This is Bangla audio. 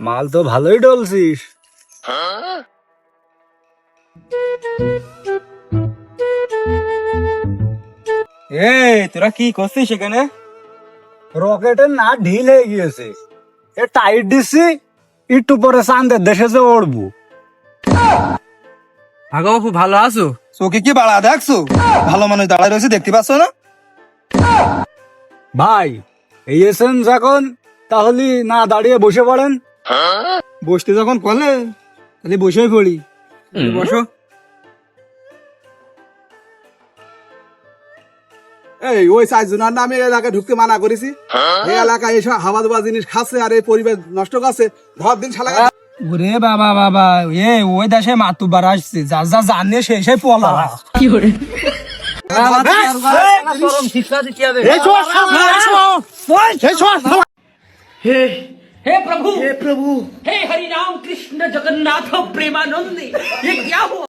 মাল তো ভালোই ডলছিস। এই তোরা কি করছিস সেখানে রকেটের না ঢিল হয়ে গিয়েছে। এ টাইট দিচ্ছি একটু পরে চান্দের দেশে যে উড়বো আগো বাপু ভালো আছো? চোখে কি বাড়া দেখছ? ভালো মানুষ দাঁড়ায় রয়েছে দেখতে পাচ্ছ না? ভাই এসেন যখন তাহলে না দাঁড়িয়ে বসে পড়েন বসতে যখন কলে তাহলে বসেই পড়ি বসো এই ওই চারজনের নামে এই এলাকায় ঢুকতে মানা করেছি এই এলাকায় এসব হাওয়া দেওয়া জিনিস খাচ্ছে আর এই পরিবেশ নষ্ট করছে ধর দিন শালা ওরে বাবা বাবা এ ওই দেশে মাতুবার আসছে যা যা জানে সে সে পলা हे प्रभु हे प्रभु हे हरि राम कृष्ण जगन्नाथ प्रेमानंद ये क्या हुआ